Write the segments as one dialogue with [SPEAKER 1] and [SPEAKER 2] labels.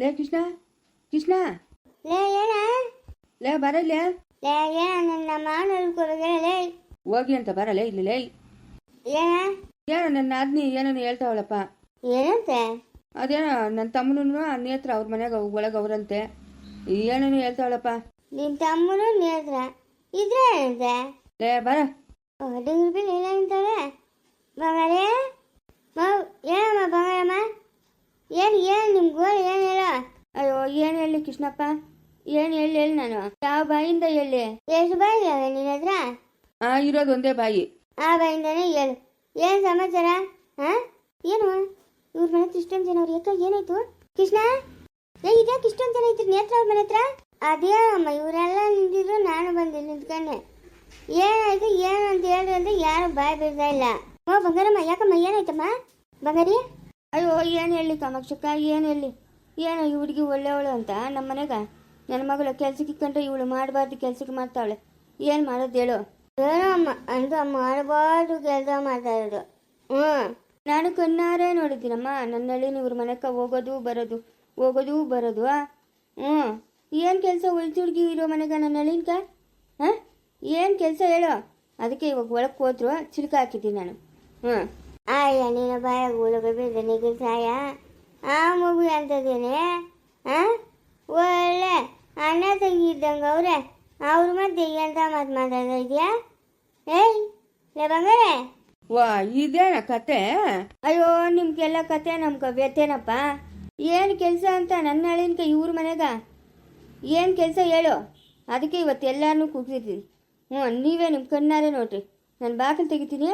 [SPEAKER 1] ಲೇ ಕೃಷ್ಣ ಕೃಷ್ಣ
[SPEAKER 2] ಲೇ ಏನ
[SPEAKER 1] ಲೇ ಬರಲ್ಲ
[SPEAKER 2] ಲೇ ಏನ ನನ್ನ ಮಾವನ ಲೇ
[SPEAKER 1] ಹೋಗಿ ಅಂತ ಬರಲೇ ಇಲ್ಲಿ ಲೇ
[SPEAKER 2] ಏನ
[SPEAKER 1] ಏನೋ ನನ್ನ ಆದ್ನಿ ಏನೋ ಹೇಳ್ತಾವಳಪ್ಪ
[SPEAKER 2] ಏನಂತೆ
[SPEAKER 1] ಅದೇನೋ ನನ್ನ ತಮ್ಮನೂ ನೇತ್ರ ಅವ್ರ ಮನೆಗೆ ಒಳಗೆ ಅವರಂತೆ ಏನೇನು ಹೇಳ್ತಾವಳಪ್ಪ
[SPEAKER 2] ನಿನ್ ತಮ್ಮನು ನೇತ್ರ ಇದ್ರೆ ಏನಂತೆ
[SPEAKER 1] ಲೇ ಬರ
[SPEAKER 2] ಡಿಂಗ್ರಿ ಬಿಲ್ ಏನಂತಾವೆ ಬಂಗಾರೇ ಮಾವ್ ಏನಮ್ಮ ಬಂಗಾರಮ್ಮ ಏನು ಏನು ನಿಮ್ಮ ಗೋಳು ಏನು ಹೇಳ?
[SPEAKER 1] ಅಯ್ಯೋ ಏನು ಹೇಳಿ ಕೃಷ್ಣಪ್ಪ? ಏನು ಹೇಳಿ ಹೇಳಿ ನಾನು. ಯಾವ ಬಾಯಿಂದ ಹೇಳಿ?
[SPEAKER 2] ಎಷ್ಟು ಬಾಯಿ ನಿನ್ನ ಹತ್ರ?
[SPEAKER 1] ಆ ಇರೋದು ಒಂದೇ ಬಾಯಿ.
[SPEAKER 2] ಆ ಬಾಯಿಂದಾನೇ ಹೇಳು. ಏನು ಸಮಾಚಾರ? ಹಾಂ ಏನು? ಇವ್ರ ಮನೆ ಇಷ್ಟೊಂದು ಜನ ಅವ್ರ ಯಾಕೆ ಏನಾಯ್ತು? ಕೃಷ್ಣ? ಏ ಇದ್ಯಾಕೆ ಇಷ್ಟೊಂದು ಜನ ಇದ್ರು? ನೇತ್ರ ಅವ್ರ ಮನೆ ಹತ್ರ? ಅದೇ ಅಮ್ಮ ಇವರೆಲ್ಲ ನಿಂತಿದ್ರು ನಾನು ಬಂದೆ ನಿಂತ್ಕೊಂಡೆ. ಏನಾಯ್ತು ಏನು ಅಂತ ಹೇಳಿದ್ರೆ ಯಾರು ಬಾಯ್ ಬಿಡ್ತಾ ಇಲ್ಲ. ಓ ಬಂಗಾರಮ್ಮ ಯಾಕಮ್ಮ ಏನಾಯ್ತಮ್ಮ? ಬಂಗಾರಿ?
[SPEAKER 1] ಅಯ್ಯೋ, ಏನು ಹೇಳಿ ಕಾಮಾಕ್ಷಕ್ಕ, ಏನು ಹೇಳಿ? ಏನೋ ಈ ಹುಡುಗಿ ಒಳ್ಳೆಯವಳು ಅಂತ ನಮ್ಮ ಮನೆಗೆ? ನನ್ನ ಮಗಳು ಕೆಲಸಕ್ಕೆ ಕಂಡ್ರೆ ಇವಳು ಮಾಡಬಾರ್ದು, ಕೆಲಸಕ್ಕೆ ಮಾಡ್ತಾವಳೆ. ಏನು ಮಾಡೋದು ಹೇಳು?
[SPEAKER 2] ಏನೋ ಅಮ್ಮ ಅಂತ ಮಾಡಬಾರ್ದು ಕೆಲಸ ಮಾಡ್ತಾ ಇರೋದು. ಹ್ಞೂ
[SPEAKER 1] ನಾನು ಕಣ್ಣಾರೆ ನೋಡಿದ್ದೀನಮ್ಮ. ನನ್ನಲ್ಲಿ ಇವ್ರ ಮನೆಗೆ ಹೋಗೋದು, ಬರೋದು ಹೋಗೋದು, ಬರೋದು ಹ್ಞೂ ಏನು ಕೆಲಸ ಹುಡುಗಿ ಇರೋ ಮನೆಗೆ ನನ್ನ ಹಳ್ಳಿನ್ಕ? ಹಾಂ? ಏನು ಕೆಲಸ ಹೇಳು? ಅದಕ್ಕೆ ಇವಾಗ ಒಳಗೆ ಹೋದ್ರು, ಚಿಲ್ಕ ಹಾಕಿದ್ದೀನಿ ನಾನು. ಹ್ಞೂ
[SPEAKER 2] ಆಯ್ಯ ನೀನು ಬಾಯ ಉಳಗ ನಿಗ ಸಾಯ. ಆ ಮಗು ಅಂತದೇನೆ ಆ? ಒಳ್ಳೆ ಅಣ್ಣ ತಂಗಿ ಇದ್ದಂಗೆ ಅವ್ರೆ. ಅವ್ರ ಮತ್ತೆ ಎಂತ ಮಾತು ಮಾತಾಡ್ತಾ ಇದೆಯಾ ಏಯ್ ಲೇ ಬಂಗಾರೆ.
[SPEAKER 1] ವಾ ಇದೇನ ಕತೆ? ಅಯ್ಯೋ ನಿಮ್ಗೆಲ್ಲ ಕತೆ ನಮ್ಗೆ ವ್ಯಥೆನಪ್ಪ ಏನು ಕೆಲಸ ಅಂತ ನನ್ನ ಹಳ್ಳಿನ್ಕ ಇವ್ರ ಮನೆಗ? ಏನು ಕೆಲಸ ಹೇಳು. ಅದಕ್ಕೆ ಇವತ್ತು ಎಲ್ಲರನ್ನೂ ಕೂಗ್ತಿದ್ದೀನಿ ಹ್ಞೂ ನೀವೇ ನಿಮ್ಮ ಕಣ್ಣಾರೆ ನೋಡ್ರಿ. ನಾನು ಬಾಗಿಲು ತೆಗಿತೀನಿ.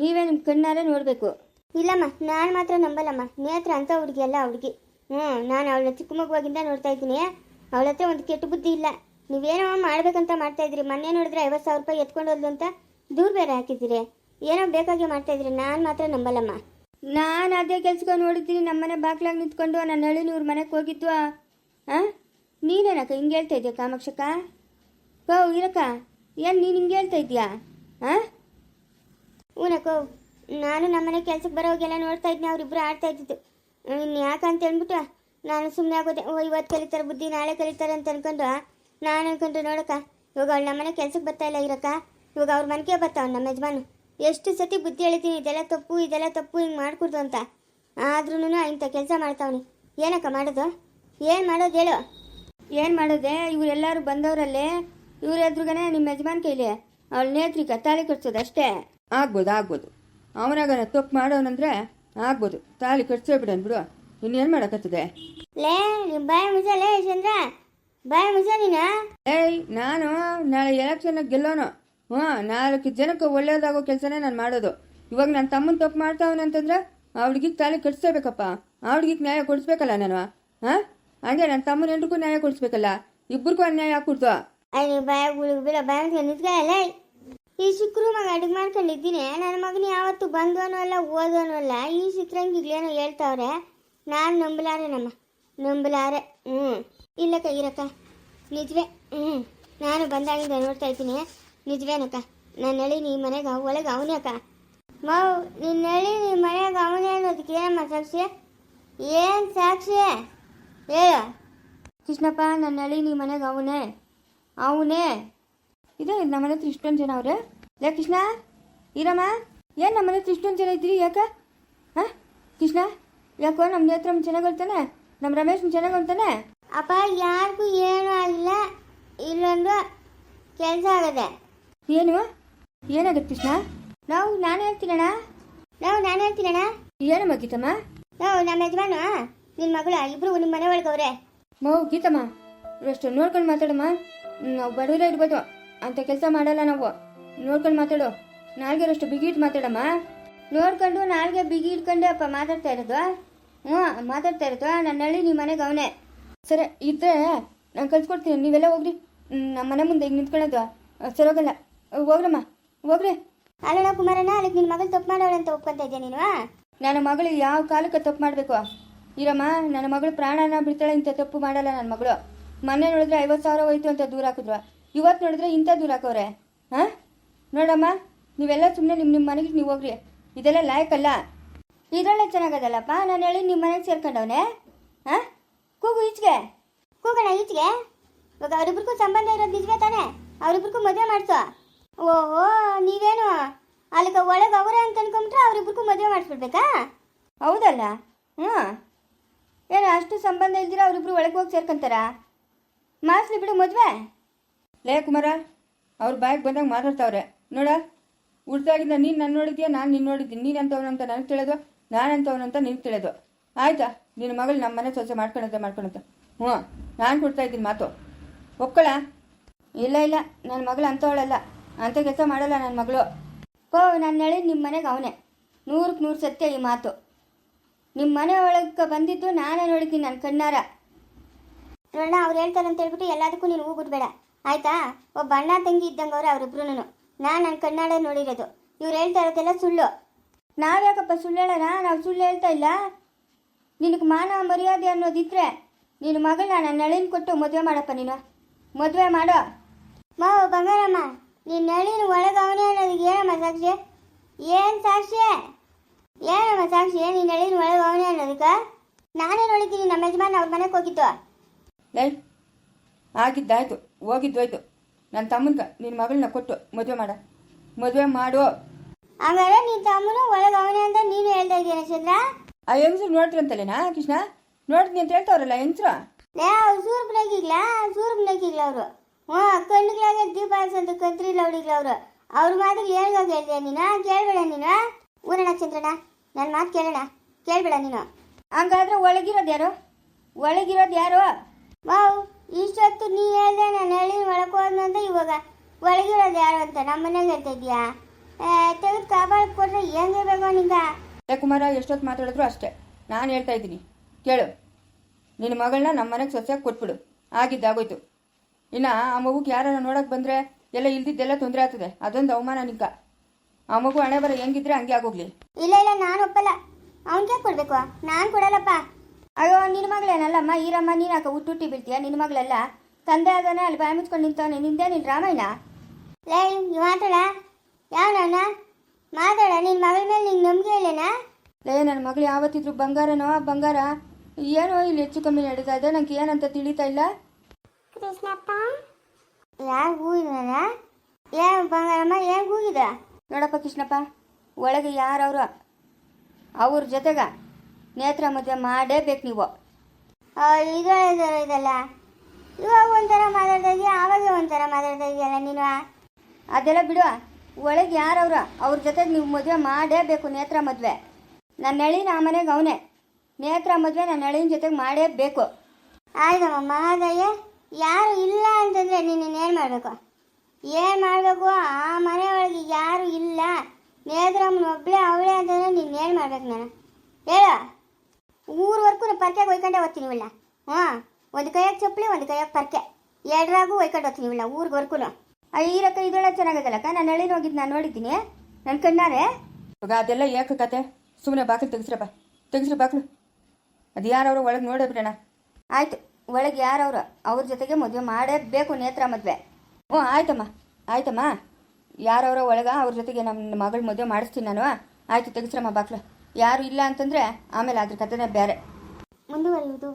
[SPEAKER 1] ನೀವೇ ನಿಮ್ಮ ಕಣ್ಣಾರೆ ನೋಡಬೇಕು.
[SPEAKER 2] ಇಲ್ಲಮ್ಮ ನಾನು ಮಾತ್ರ ನಂಬಲ್ಲಮ್ಮ. ನೇತ್ರ ಅಂತ ಹುಡುಗಿ ಅಲ್ಲ ಹುಡುಗಿ ಹ್ಞೂ ನಾನು ಅವಳ ಚಿಕ್ಕ ಮಗುವಾಗಿಂದ ನೋಡ್ತಾ ಇದ್ದೀನಿ. ಅವಳ ಹತ್ರ ಒಂದು ಕೆಟ್ಟ ಬುದ್ಧಿ ಇಲ್ಲ. ನೀವೇನೋ ಮಾಡಬೇಕಂತ ಮಾಡ್ತಾ ಇದ್ರಿ ಮೊನ್ನೆ ನೋಡಿದ್ರೆ ಐವತ್ತು ಸಾವಿರ ರೂಪಾಯಿ ಎತ್ಕೊಂಡು ಹೋದ್ಲು ಅಂತ ದೂರ ಬೇರೆ ಹಾಕಿದ್ದೀರಿ. ಏನೋ ಬೇಕಾಗಿ ಮಾಡ್ತಾ ಇದ್ರಿ ನಾನು ಮಾತ್ರ ನಂಬಲ್ಲಮ್ಮ.
[SPEAKER 1] ನಾನು ಅದೇ ಕೆಲ್ಸಕ್ಕೆ ನೋಡಿದ್ದೀನಿ. ನಮ್ಮನೆ ಬಾಗ್ಲಾಗ ನಿಂತ್ಕೊಂಡು ನನ್ನ ಹಳ್ಳಿ ಇವ್ರ ಮನೆಗೆ ಹೋಗಿದ್ದು. ಹಾಂ ನೀನೇನಕ್ಕ ಹಿಂಗೆ ಹೇಳ್ತಾ ಇದೆಯಾ ಕಾಮಾಕ್ಷಕ್ಕ? ಓ ಇರಕ್ಕ. ಏನು ನೀನು ಹಿಂಗೆ ಹೇಳ್ತಾ ಇದೆಯಾ? ಹಾಂ
[SPEAKER 2] ಊನಕ್ಕೋ, ನಾನು ನಮ್ಮನೆ ಕೆಲ್ಸಕ್ಕೆ ಬರೋವಾಗೆಲ್ಲ ನೋಡ್ತಾ ಇದ್ನಿ, ಅವ್ರಿಬ್ರು ಆಡ್ತಾ ಇದ್ದಿದ್ದು. ಇನ್ನು ಯಾಕಂತ ಹೇಳ್ಬಿಟ್ಟು ನಾನು ಸುಮ್ಮನೆ ಆಗೋದೆ, ಓ ಇವತ್ತು ಕಲಿತಾರೆ ಬುದ್ಧಿ, ನಾಳೆ ಕಲಿತಾರೆ ಅಂತ ಅನ್ಕೊಂಡು ನಾನು ಅನ್ಕೊಂಡು ನೋಡಕ್ಕ, ಇವಾಗ ಅವ್ಳು ನಮ್ಮನೆ ಕೆಲ್ಸಕ್ಕೆ ಬರ್ತಾ ಇಲ್ಲ ಇರಕ್ಕ? ಇವಾಗ ಅವ್ರ ಮನೆಗೆ ಬರ್ತಾವ ನಮ್ಮ ಯಜಮಾನು. ಎಷ್ಟು ಸತಿ ಬುದ್ಧಿ ಹೇಳ್ತೀನಿ ಇದೆಲ್ಲ ತಪ್ಪು ಇದೆಲ್ಲ ತಪ್ಪು, ಹಿಂಗೆ ಮಾಡ್ಕೊಡ್ದು ಅಂತ. ಆದ್ರೂ ಇಂಥ ಕೆಲಸ ಮಾಡ್ತಾವನಿ. ಏನಕ್ಕ ಮಾಡೋದು? ಏನು ಮಾಡೋದು ಹೇಳು.
[SPEAKER 1] ಏನು ಮಾಡೋದೆ? ಇವರೆಲ್ಲರೂ ಬಂದವರಲ್ಲೇ? ಇವ್ರ ಎದುರುಗನೆ ನಿಮ್ಮ ಯಜಮಾನ್ ಕೈಲಿ ಅವಳ ತಾಳಿ ಕಟ್ಸೋದು ಅಷ್ಟೇ. ಆಗ್ಬೋದು ಆಗ್ಬೋದು. ಅವನಾಗನ ತಪ್ಪು ಮಾಡೋನಂದ್ರೆ ಆಗ್ಬೋದು. ತಾಲಿ ಕಟ್ಸೇ ಬಿಡನ್ ಬಿಡು ಇನ್ನೇನು ಮಾಡೋಕತ್ತದೆ?
[SPEAKER 2] ಲೇ ಬಾಯ್ ಚಂದ್ರ. ಬಾಯ ನೀನು.
[SPEAKER 1] ಏಯ್ ನಾನು ನಾಳೆ ಎಲೆಕ್ಷನ್ ಗೆಲ್ಲೋನು. ಹ್ಞೂ ನಾಲ್ಕು ಜನಕ್ಕೆ ಒಳ್ಳೇದಾಗೋ ಕೆಲಸನೇ ನಾನು ಮಾಡೋದು. ಇವಾಗ ನನ್ನ ತಮ್ಮನ ತಪ್ಪು ಮಾಡ್ತಾವನೆ ಅಂತಂದ್ರೆ ಅವಳಿಗೆ ತಾಳಿ ಕಟ್ಸೇಬೇಕಪ್ಪ ಅವ್ಳಿಗೀಗ ನ್ಯಾಯ ಕೊಡಿಸ್ಬೇಕಲ್ಲ ನಾನು. ಹಾಂ? ಹಂಗೆ ನನ್ನ ತಮ್ಮನ ಎಲ್ರಿಗೂ ನ್ಯಾಯ ಕೊಡಿಸ್ಬೇಕಲ್ಲ. ಇಬ್ಬರಿಗೂ ಅನ್ಯಾಯ ಹಾಕ್ಬಿಡ್ತು
[SPEAKER 2] ಅಯ್ಯ ಬಾಯ್ ಬಾಯ ಗುಳಿಗೆ ಬಿಡ ಬಾಯ ಮುಚ್ಕೊಂಡು ನಿಂತ್ಕೊಳ್ಳಲ್ಲ ಈ ಶುಕ್ರ ಮಗ ಅಡುಗೆ ಮಾಡ್ಕೊಂಡಿದ್ದೀನಿ. ನನ್ನ ಮಗನ ಯಾವತ್ತು ಬಂದವನು ಅಲ್ಲ, ಓದೋನು ಅಲ್ಲ. ಈ ಸಿಕ್ರಂಗಿಗ್ಲೇನೋ ಹೇಳ್ತಾವ್ರೆ. ನಾನು ನಂಬಲಾರೆ ನಮ್ಮ, ನಂಬಲಾರೆ. ಹ್ಞೂ ಇಲ್ಲಕ್ಕ ಇರಕ್ಕ. ನಿಜವೇ ಹ್ಞೂ ನಾನು ಬಂದಾಗಿಂದ ನೋಡ್ತಾ ಇದ್ದೀನಿ. ನಿಜವೇನಕ್ಕ? ನನ್ನ ಹೇಳಿ ನೀ ಮನೆಗೆ ಒಳಗೆ ಅವನೇ ಅಕ್ಕ. ಮಾವು ನಿನ್ನ ಹೇಳಿ ನೀ ಮನೆಗೆ ಅವನೇ ಅನ್ನೋದಕ್ಕೆ ಏನಮ್ಮ ಸಾಕ್ಷಿ? ಏನು ಸಾಕ್ಷಿ? ಹೇಳ.
[SPEAKER 1] ಕೃಷ್ಣಪ್ಪ ನನ್ನ ಹೇಳಿ ನೀ ಮನೆಗೆ ಅವನೇ. ಅವನೇ. ಇದೆ ನಮ್ಮನೆ ಹತ್ರ ಇಷ್ಟೊಂದು ಜನ ಅವ್ರೆ. ಲೇ ಕೃಷ್ಣ ಇರಮ್ಮ. ಏನು ನಮ್ಮನೆ ಹತ್ರ ಇಷ್ಟೊಂದು ಜನ ಇದ್ದೀರಿ? ಯಾಕ? ಹಾಂ? ಕೃಷ್ಣ ಯಾಕೋ ನಮ್ಮ ಹತ್ರ ಚೆನ್ನಾಗಿ ಹೇಳ್ತಾನೆ? ನಮ್ಮ ರಮೇಶ್ ಚೆನ್ನಾಗಿ ಹೇಳ್ತಾನೆ?
[SPEAKER 2] ಅಪ್ಪ ಯಾರಿಗೂ ಏನೂ ಆಗಿಲ್ಲ ಇಲ್ಲೊಂದು ಕೆಲಸ ಆಗದೆ.
[SPEAKER 1] ಏನು? ಏನಾಗುತ್ತೆ ಕೃಷ್ಣ? ನಾವು ನಾನು ಹೇಳ್ತೀನಣ್ಣ
[SPEAKER 2] ನಾವು ನಾನು ಹೇಳ್ತೀನಣ್ಣ
[SPEAKER 1] ಏನಮ್ಮ ಗೀತಮ್ಮ?
[SPEAKER 2] ನಾವು ನಮ್ಮ ಯಜಮಾನ ನಿನ್ನ ಮಗಳು ಇಬ್ರು ನಿಮ್ಮ ಮನೆ ಒಳಗವ್ರೆ.
[SPEAKER 1] ಮೌ ಗೀತಮ್ಮ ಅಷ್ಟು ನೋಡ್ಕೊಂಡು ಮಾತಾಡಮ್ಮ. ನಾವು ಬಡವರೇ ಇರ್ಬೋದು. ಅಂತ ಕೆಲಸ ಮಾಡಲ್ಲ ನಾವು. ನೋಡ್ಕೊಂಡು ಮಾತಾಡು. ನಾಲ್ಗೆರಷ್ಟು ಬಿಗಿಟ್ ಮಾತಾಡಮ್ಮ. ನೋಡ್ಕೊಂಡು ನಾಲ್ಗೆ ಬಿಗಿ ಇಟ್ಕೊಂಡೆ ಅಪ್ಪ ಮಾತಾಡ್ತಾ ಇರೋದು? ಹ್ಞೂ ಮಾತಾಡ್ತಾ ಇರೋದು? ನನ್ನ ಹಳ್ಳಿ ನಿಮ್ಮ ಮನೆಗೆ ಅವನೇ ಸರಿ ಇದ್ರೆ ನಾನು ಕಳ್ಸ್ಕೊಡ್ತೀನಿ. ನೀವೆಲ್ಲ ಹೋಗ್ರಿ. ನಮ್ಮ ಮನೆ ಮುಂದೆ ಈಗ ನಿಂತ್ಕೊಳ್ಳೋದು. ಸರಿ ಹೋಗಲ್ಲ. ಹೋಗ್ರಮ್ಮ. ಹೋಗ್ರಿ.
[SPEAKER 2] ಅಲ್ಲಣ್ಣ ಕುಮಾರಣ್ಣ ಅದಕ್ಕೆ ನಿನ್ನ ಮಗಳು ತಪ್ಪು ಮಾಡೋಳು ಅಂತ ಒಪ್ಕೊಂತ ಇದ್ದೆ ನೀನು?
[SPEAKER 1] ನನ್ನ ಮಗಳು ಯಾವ ಕಾಲಕ್ಕೆ ತಪ್ಪು ಮಾಡಬೇಕು? ಇರಮ್ಮ ನನ್ನ ಮಗಳು ಪ್ರಾಣನ ಬಿಡ್ತಾಳೆ ಇಂಥ ತಪ್ಪು ಮಾಡಲ್ಲ ನನ್ನ ಮಗಳು. ಮನೆ ನೋಡಿದ್ರೆ ಐವತ್ತು ಸಾವಿರ ಹೋಯ್ತು ಅಂತ ದೂರ ಹಾಕಿದ್ರು. ಇವತ್ತು ನೋಡಿದ್ರೆ ಇಂಥ ದೂರ ಹಾಕವ್ರೆ ಹಾಂ? ನೋಡಮ್ಮ, ನೀವೆಲ್ಲ ಸುಮ್ಮನೆ ನಿಮ್ಮ ನಿಮ್ಮ ಮನೆಗೆ ನೀವು ಹೋಗ್ರಿ. ಇದೆಲ್ಲ ಲಾಯಕ್ಕಲ್ಲ. ಇದರಲ್ಲೇ ಚೆನ್ನಾಗದಲ್ಲಪ್ಪ? ನಾನು ಹೇಳಿ ನಿಮ್ಮ ಮನೆಗೆ ಸೇರ್ಕೊಂಡವನೆ? ಹಾಂ? ಕೂಗು ಈಚೆಗೆ.
[SPEAKER 2] ಕೂಗೋಣ ಈಚೆಗೆ. ಇವಾಗ ಅವರಿಬ್ರಿಗೂ ಸಂಬಂಧ ಇರೋದು ನಿಜವೇ ತಾನೆ? ಅವರಿಬ್ರಿಗೂ ಮದುವೆ ಮಾಡಿಸೋ. ಓಹೋ, ನೀವೇನು? ಅಲ್ಲಿಗೆ ಒಳಗೆ ಅವರೇ ಅಂತ ಅನ್ಕೊಂಬಿಟ್ರೆ ಅವರಿಬ್ರಿಗೂ ಮದುವೆ ಮಾಡಿಸ್ಬಿಡ್ಬೇಕಾ?
[SPEAKER 1] ಹೌದಲ್ಲ? ಹ್ಞೂ ಏನು ಅಷ್ಟು ಸಂಬಂಧ ಇಲ್ದಿರ ಅವರಿಬ್ರು ಒಳಗೆ ಹೋಗಿ ಸೇರ್ಕೊಂತಾರ? ಮಾಡಿಸ್ಲಿ ಬಿಡು ಮದುವೆ.
[SPEAKER 3] ಲೇ ಕುಮಾರ, ಅವ್ರ ಬಾಯಿಗೆ ಬಂದಾಗ ಮಾತಾಡ್ತಾವ್ರೆ. ನೋಡ, ಉಳ್ತಾಗಿದ್ದ ನೀನು ನನ್ನ ನೋಡಿದ್ಯಾ, ನಾನು ನಿನ್ನ ನೋಡಿದ್ದೀನಿ ನೀನು ಅಂತವನಂತ ನನಗೆ ತಿಳಿಯೋದು ಅಂತವನಂತ ನಿನಗೆ ತಿಳಿಯೋದು ಆಯ್ತಾ? ನಿನ್ನ ಮಗಳು ನಮ್ಮ ಮನೆ ಸ್ವಚ್ಛ ಮಾಡ್ಕೊಳತ್ತೆ ಮಾಡ್ಕೊಳತ್ತೆ ಹ್ಞೂ, ನಾನು ಕೊಡ್ತಾ ಇದ್ದೀನಿ ಮಾತು. ಒಕ್ಕಳ
[SPEAKER 1] ಇಲ್ಲ ಇಲ್ಲ ನನ್ನ ಮಗಳು ಅಂಥವಳಲ್ಲ. ಅಂಥ ಕೆಲಸ ಮಾಡಲ್ಲ ನನ್ನ ಮಗಳು. ಓ ನಾನು ಹೇಳಿ ನಿಮ್ಮ ಮನೆಗೆ ಅವನೇ. ನೂರಕ್ಕೆ ನೂರು ಸತ್ಯ ಈ ಮಾತು. ನಿಮ್ಮ ಮನೆ ಒಳಗೆ ಬಂದಿದ್ದು ನಾನೇ ನೋಡಿದ್ದೀನಿ ನನ್ನ ಕಣ್ಣಾರ.
[SPEAKER 2] ನೋಡೋಣ ಅವ್ರು ಹೇಳ್ತಾರೆ ಅಂತ ಹೇಳ್ಬಿಟ್ಟು ಎಲ್ಲದಕ್ಕೂ ನೀನು ಹೋಗ್ಬಿಡ್ಬೇಡ ಆಯ್ತಾ? ಒಬ್ಬ ಅಣ್ಣ ತಂಗಿ ಇದ್ದಂಗೆ ಅವ್ರು ಅವರಿಬ್ರು ನಾನು ನನ್ನ ಕಣ್ಣಾಡೆ ನೋಡಿರೋದು. ಇವ್ರು ಹೇಳ್ತಾ ಇರೋದೆಲ್ಲ ಸುಳ್ಳು.
[SPEAKER 1] ನಾವ್ಯಾಕಪ್ಪ ಸುಳ್ಳು ಹೇಳೋಣ ನಾವು ಸುಳ್ಳು ಹೇಳ್ತಾ ಇಲ್ಲ? ನಿನಗೆ ಮಾನ ಮರ್ಯಾದೆ ಅನ್ನೋದಿದ್ರೆ ನಿನ್ನ ಮಗಳನ್ನ ನನ್ನ ನಳಿನ ಕೊಟ್ಟು ಮದುವೆ ಮಾಡಪ್ಪ ನೀನು. ಮದುವೆ ಮಾಡೋ.
[SPEAKER 2] ಮಾವ ಬಂಗಾರಮ್ಮ, ನೀನು ನಳಿನ ಒಳಗೆ ಅವನೇ ಅನ್ನೋದಕ್ಕೆ ಏನಮ್ಮ ಸಾಕ್ಷಿ? ಏನು ಸಾಕ್ಷಿ? ಏನಮ್ಮ ಸಾಕ್ಷಿ, ನೀನು ನಳಿನ ಒಳಗೆ ಅವನೇ ಅನ್ನೋದಕ್ಕೆ? ನಾನೇ ನೋಡಿದ್ದೀನಿ ನಮ್ಮ ಯಜಮಾನ ಅವ್ರ ಮನೆಗೆ ಹೋಗಿದ್ದು.
[SPEAKER 3] ಆಗಿದ್ದಾಯ್ತು ಹೋಗಿದ್ದೋಯ್ತು. ನನ್ನ ತಮ್ಮನ್ಗ ನಿನ್ನ ಮಗಳನ್ನ ಕೊಟ್ಟು ಮದುವೆ ಮಾಡ. ಮದುವೆ ಮಾಡು.
[SPEAKER 2] ಆಮೇಲೆ ನಿನ್ ತಮ್ಮನು ಒಳಗೆ ಅವನೇ ಅಂತ ನೀನು ಹೇಳ್ತಾ ಇದೀಯ ಚಂದ್ರ
[SPEAKER 3] ಆ ಹೆಂಗಸರು ನೋಡ್ತಿರಂತಲ್ಲೇನಾ ಕೃಷ್ಣ? ನೋಡ್ತೀನಿ ಅಂತ ಹೇಳ್ತಾವ್ರಲ್ಲ ಹೆಂಗಸರು?
[SPEAKER 2] ಲೇ ಅವ್ರು ಸೂರ್ ನಗಿಗ್ಲ ಸೂರ್ ನಗಿಗ್ಲ ಅವರು? ಹ್ಞೂ ಕಣ್ಣುಗಳಾಗ ದೀಪ ಅಂತ ಕಂತ್ರಿಲ್ಲ ಅವಳಿಗ್ಲ ಅವರು. ಅವ್ರ ಮಾತಿಗೆ ಹೇಳ್ದಾಗ ಹೇಳ್ತೀಯ ನೀನು? ಕೇಳ್ಬೇಡ ನೀನು? ಊರಣ ಚಂದ್ರಣ ನನ್ನ ಮಾತು ಕೇಳೋಣ? ಕೇಳ್ಬೇಡ ನೀನು?
[SPEAKER 1] ಹಂಗಾದ್ರೆ ಒಳಗಿರೋದು ಯಾರು? ಒಳಗಿರೋದು ಯಾರು?
[SPEAKER 2] ವಾವ್. ಇಷ್ಟೊತ್ತು ನೀ ಹೇಳಿದೆ ನಾನು ಹೇಳಿ ಒಳಗೆ ಹೋದ್ನಂತ ಇವಾಗ ಒಳಗಿರೋದು ಯಾರು ಅಂತ ನಮ್ಮ ಮನೆಗೆ ಹೇಳ್ತಾ ಇದೀಯಾ ತೆಗೆದು ಕಾಪಾಡ್ ಕೊಟ್ರೆ ಹೆಂಗಿರ್ಬೇಕು ನಿಂಗ?
[SPEAKER 3] ಏ ಕುಮಾರ ಎಷ್ಟೊತ್ತು ಮಾತಾಡಿದ್ರು ಅಷ್ಟೇ. ನಾನು ಹೇಳ್ತಾ ಇದ್ದೀನಿ. ಕೇಳು. ನಿನ್ನ ಮಗಳನ್ನ ನಮ್ಮ ಮನೆಗೆ ಸೊಸೆಯಾಗಿ ಕೊಟ್ಬಿಡು. ಆಗಿದ್ದಾಗೋಯ್ತು ಇನ್ನು ಆ ಮಗುಗೆ ಯಾರನ್ನ ನೋಡಕ್ಕೆ ಬಂದರೆ ಎಲ್ಲ ಇಲ್ದಿದ್ದೆಲ್ಲ ತೊಂದರೆ ಆಗ್ತದೆ. ಅದೊಂದು ಅವಮಾನ ನಿಂಕ ಆ ಮಗು ಹಣೆ ಬರ ಹೆಂಗಿದ್ರೆ ಹಂಗೆ ಆಗೋಗ್ಲಿ.
[SPEAKER 2] ಇಲ್ಲ ಇಲ್ಲ ನಾನು ಒಪ್ಪಲ್ಲ. ಅವನಿಗೆ ಕೊಡಬೇಕು? ನಾನು ಕೊಡಲ್ಲಪ್ಪ.
[SPEAKER 1] ಅಯ್ಯೋ ನಿನ್ನ ಮಗಳೇನಲ್ಲಮ್ಮ ಈರಮ್ಮ ನೀನು ಯಾಕೆ ಹುಟ್ಟುಟ್ಟಿ ಬೀಳ್ತೀಯ? ನಿನ್ನ ಮಗಳೆಲ್ಲ? ತಂದೆ ಅದನ್ನ ಅಲ್ಲಿ ಬಾಯಿ ಮುಚ್ಕೊಂಡು ನಿಂತವನೆ. ನಿಂದೆ ನಿನ್ನ ರಾಮಾಯಣ?
[SPEAKER 2] ಲೇ ಮಾತಾಡ. ಯಾವಣ್ಣ ಮಾತಾಡ ನಿನ್ನ ಮಗಳ ಮೇಲೆ ನಿಂಗೆ ನಂಬಿಕೆ ಇಲ್ಲೇನಾ?
[SPEAKER 1] ಲೇ ನನ್ನ ಮಗಳು ಯಾವತ್ತಿದ್ರು ಬಂಗಾರನೋ? ಬಂಗಾರ ಏನೋ ಇಲ್ಲಿ ಹೆಚ್ಚು ಕಮ್ಮಿ ನಡೀತಾ ಇದೆ. ನಂಗೆ ಏನಂತ ತಿಳಿತಾ ಇಲ್ಲ?
[SPEAKER 2] ಕೃಷ್ಣಪ್ಪ ಯಾರು ಹೂವಿನ ಏನು ಬಂಗಾರಮ್ಮ ಏನು ಹೂಗಿದ
[SPEAKER 1] ನೋಡಪ್ಪ ಕೃಷ್ಣಪ್ಪ ಒಳಗೆ ಯಾರವರು? ಅವ್ರ ಜೊತೆಗ. ನೇತ್ರ ಮದುವೆ ಮಾಡೇಬೇಕು ನೀವು.
[SPEAKER 2] ಈಗ ಇದಲ್ಲ. ಇವಾಗ ಒಂಥರ ಮಾತಾಡ್ತಾ ಇದೀಯ ಆವಾಗ ಒಂಥರ ಮಾತಾಡ್ತಾ ನೀನು
[SPEAKER 1] ಅದೆಲ್ಲ ಬಿಡು. ಒಳಗೆ ಯಾರವ್ರ ಅವ್ರ? ಜೊತೆ ನೀವು ಮದುವೆ ಮಾಡೇಬೇಕು ನೇತ್ರ ಮದುವೆ. ನನ್ನ ನಳಿನ ಆ ಮನೆಗೆ ಅವನೇ. ನೇತ್ರ ಮದುವೆ ನನ್ನ ನಳಿನ ಜೊತೆಗೆ ಮಾಡೇಬೇಕು.
[SPEAKER 2] ಆಯ್ತಮ್ಮ ಮಹಾದಯ್ಯ ಯಾರು ಇಲ್ಲ ಅಂತಂದ್ರೆ ನೀನು ಏನು ಮಾಡಬೇಕು? ಏನು ಮಾಡಬೇಕು? ಆ ಮನೆ ಒಳಗೆ ಯಾರು ಇಲ್ಲ. ನೇತ್ರಮ್ಮನ ಒಬ್ಬಳೇ ಅವಳೇ ಅಂತಂದ್ರೆ ನೀನು ಏನು ಮಾಡ್ಬೇಕು ನಾನು? ಹೇಳ. ಪರ್ಕೆಗೆ ಒಯ್ಕೊಂಡೆ ಓದ್ತೀನಿ ಇವಳ ಹಾಂ ಒಂದು ಕೈಯಾಗ ಚಪ್ಪಲಿ ಒಂದು ಕೈಯಾಗ ಪರ್ಕೆ. ಎರಡರಾಗೂ ಒಯ್ಕೊಂಡು ಹೋಗ್ತೀನಿ ಇವಳ ಊರಿಗೆವರ್ಗೂ
[SPEAKER 1] ಈ ಈರಕ್ಕ ಇದೊಳ ಚೆನ್ನಾಗದಲ್ಲಕ್ಕ ನಾನು ಹೇಳಿ ಹೋಗಿದ್ದು ನಾನು ನೋಡಿದ್ದೀನಿ. ನನ್ನ ಕಣ್ಣಾರೆ.
[SPEAKER 3] ಇವಾಗ ಅದೆಲ್ಲ ಏಕ ಕತೆ? ಸುಮ್ಮನೆ ಬಾಕಲು ತೆಗಿಸ್ರಪ್ಪ ತೆಗಿಸ್ರಿ ಬಾಕಲು. ಅದು ಯಾರವರು ಒಳಗೆ ನೋಡೇ ಬಿಡೋಣ.
[SPEAKER 1] ಆಯ್ತು ಒಳಗೆ ಯಾರವರು? ಅವ್ರ ಜೊತೆಗೆ ಮದುವೆ ಮಾಡಬೇಕು ನೇತ್ರ ಮದುವೆ.
[SPEAKER 3] ಹ್ಞೂ ಆಯ್ತಮ್ಮ. ಆಯ್ತಮ್ಮ. ಯಾರವರ ಒಳಗ ಅವ್ರ ಜೊತೆಗೆ ನಮ್ಮ ಮಗಳ ಮದುವೆ ಮಾಡಿಸ್ತೀನಿ ನಾನು. ಆಯ್ತು ತೆಗಿಸ್ರಮ್ಮ ಬಾಕ್ಲು. ಯಾರು ಇಲ್ಲ ಅಂತಂದರೆ ಆಮೇಲೆ ಅದ್ರ ಕಥೆನೇ ಬೇರೆ.
[SPEAKER 2] ಮುಂದುವರಿಯುವುದು